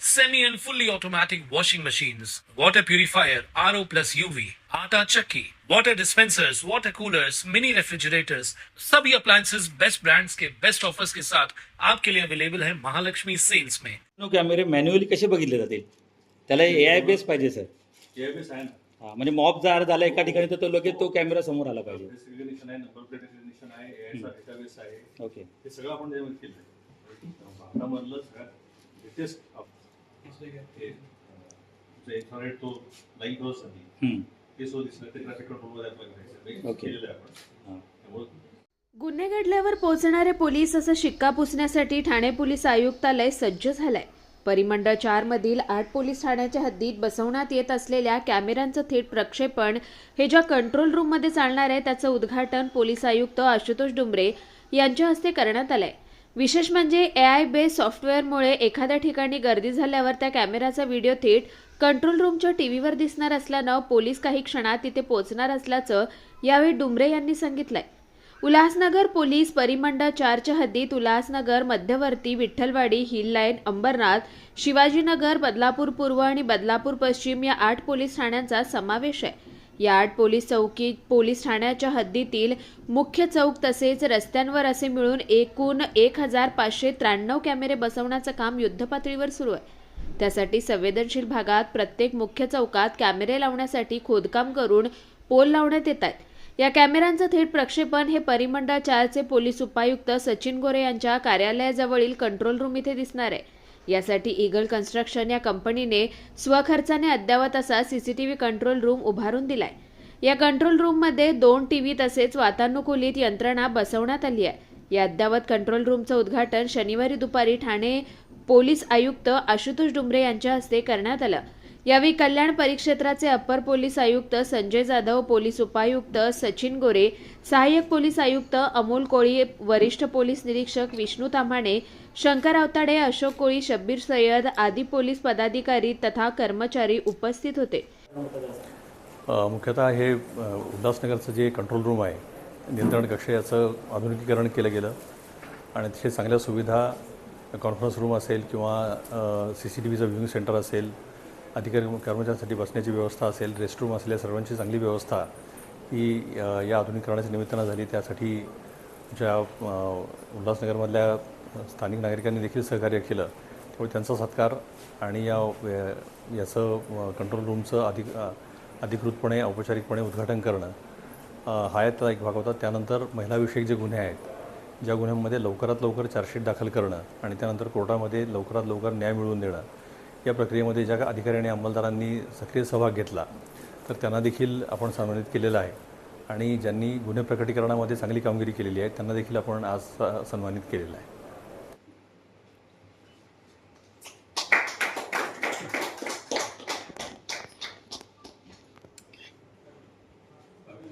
semi and fully automatic washing machines, water purifier, RO plus UV, आटा चक्की, water dispensers, water coolers, mini refrigerators, सभी appliances best brands के best offers के साथ आपके लिए अवेलेबल है महालक्ष्मी सेल्स में नो कॅमेरे मॅन्युअली कसे बघितले जातील त्याला ए आय बेस पाहिजे सर हा म्हणजे मॉप जर झाला एका ठिकाणी तर तो लगेच तो कॅमेरा समोर आला पाहिजे ओके तो लाईन क्रॉस झाली. ते सो दिसलं ते ट्रॅफिक. केलेलं आपण. त्यामुळे गुन्हे घडल्यावर पोहोचणारे पोलीस असं शिक्का पुसण्यासाठी ठाणे पोलीस आयुक्तालय सज्ज झालंय परिमंडळ चार मधील आठ पोलीस ठाण्याच्या हद्दीत बसवण्यात येत असलेल्या कॅमेऱ्यांचं थेट प्रक्षेपण हे ज्या कंट्रोल रूममध्ये चालणार आहे त्याचं उद्घाटन पोलीस आयुक्त आशुतोष डुंबरे यांच्या हस्ते करण्यात आलंय विशेष म्हणजे ए आय बेस सॉफ्टवेअरमुळे एखाद्या ठिकाणी गर्दी झाल्यावर त्या कॅमेराचा व्हिडिओ थेट कंट्रोल रूमच्या टी व्हीवर दिसणार असल्यानं पोलीस काही क्षणात तिथे पोहोचणार असल्याचं यावेळी डुमरे यांनी सांगितलंय. उल्हासनगर पोलीस परिमंडळ चारच्या हद्दीत उल्हासनगर मध्यवर्ती विठ्ठलवाडी हिल लाईन अंबरनाथ शिवाजीनगर बदलापूर पूर्व आणि बदलापूर पश्चिम या आठ पोलीस ठाण्यांचा समावेश आहे. या पोलीस चौकी पोलीस ठाण्याच्या हद्दीतील मुख्य चौक तसेच रस्त्यांवर असे मिळून एकूण एक हजार पाचशे त्र्याण्णव कॅमेरे बसवण्याचं काम युद्धपातळीवर सुरू आहे. त्यासाठी संवेदनशील भागात प्रत्येक मुख्य चौकात कॅमेरे लावण्यासाठी खोदकाम करून पोल लावण्यात येत आहेत. या कॅमेऱ्यांचं थेट प्रक्षेपण हे परिमंडळ चारचे पोलीस उपायुक्त सचिन गोरे यांच्या कार्यालयाजवळील कंट्रोल रूम इथे दिसणार आहे. यासाठी ईगल कन्स्ट्रक्शन या कंपनीने स्वखर्चाने अद्यावत असा सीसीटीव्ही कंट्रोल रूम उभारून दिलाय. या कंट्रोल रूममध्ये दोन टीव्ही तसेच वातानुकूलित यंत्रणा बसवण्यात आली आहे. या अद्यावत कंट्रोल रूमचं उद्घाटन शनिवारी दुपारी ठाणे पोलीस आयुक्त आशुतोष डुंबरे यांच्या हस्ते करण्यात आलं. यावेळी कल्याण परिक्षेत्राचे अपर पोलीस आयुक्त संजय जाधव पोलीस उपायुक्त सचिन गोरे सहाय्यक पोलीस आयुक्त अमोल कोळी वरिष्ठ पोलीस निरीक्षक विष्णू ताम्हाणे शंकर आवताडे अशोक कोळी शब्बीर सय्यद आदी पोलीस पदाधिकारी तथा कर्मचारी उपस्थित होते. मुख्यतः हे उल्हासनगरचं जे कंट्रोल रूम आहे नियंत्रण कक्ष याचं आधुनिकीकरण केलं गेलं. आणि तिथे चांगल्या सुविधा कॉन्फरन्स रूम असेल किंवा सी सी टी व्हीचं व्ह्यूइंग सेंटर असेल अधिकारी कर्मचाऱ्यांसाठी बसण्याची व्यवस्था असेल रेस्टरूम असेल या सर्वांची चांगली व्यवस्था ही या आधुनिकरणाच्या निमित्तानं झाली. त्यासाठी ज्या उल्हासनगरमधल्या स्थानिक नागरिकांनी देखील सहकार्य केलं. त्यामुळे त्यांचा सत्कार आणि या याचं कंट्रोल रूमचं अधिक अधिकृतपणे औपचारिकपणे उद्घाटन करणं हा याचा एक भाग होता. त्यानंतर महिलाविषयक जे गुन्हे आहेत ज्या गुन्ह्यांमध्ये लवकरात लवकर चार्जशीट दाखल करणं आणि त्यानंतर कोर्टामध्ये लवकरात लवकर न्याय मिळवून देणं या प्रक्रियेमध्ये ज्या अधिकारी आणि अंमलदारांनी सक्रिय सहभाग घेतला तर त्यांना देखील आपण सन्मानित केलेलं आहे. आणि ज्यांनी गुन्हे प्रकटीकरणामध्ये चांगली कामगिरी केलेली आहे त्यांना देखील आपण आज स- सन्मानित केलेलं आहे.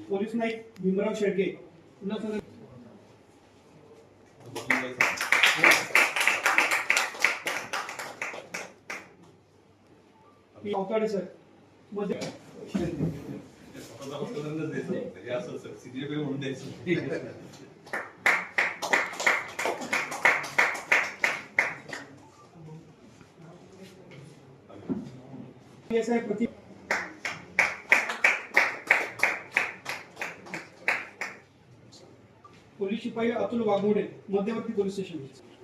पोलीस नाईक भीमराव शेळके अवताडे सरमध्ये प्रति पोलीस शिपाई अतुल वाघमोडे मध्यवर्ती पोलीस स्टेशन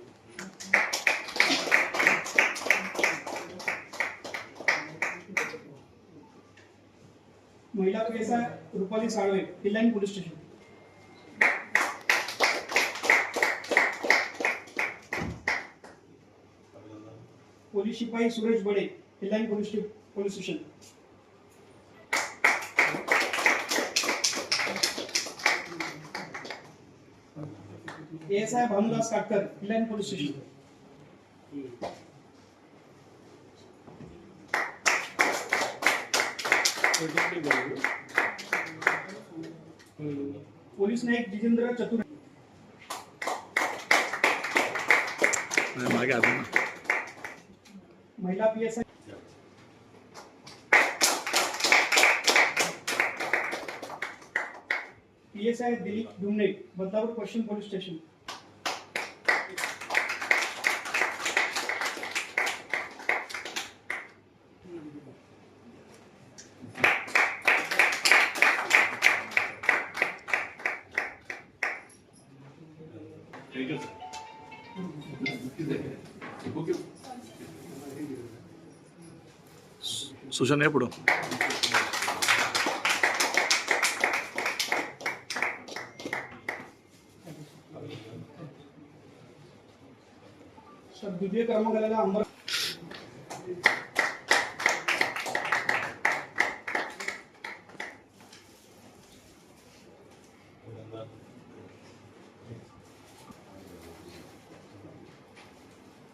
महिला P Rupali Salve hill line police station. Police शिपाई Suresh Bade hill line police police station. S I Bhanudas Katkar hill line police station. Police Naik Jitendra Chatur महिला P S I P S I Dilip Dhumne Badlapur पश्चिम police station Sushant या पुढं sir द्वितीय क्रमांकाला अंबर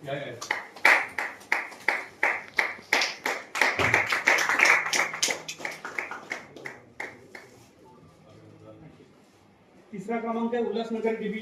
या या तिसरा क्रमांक आहे Ulhasnagar DB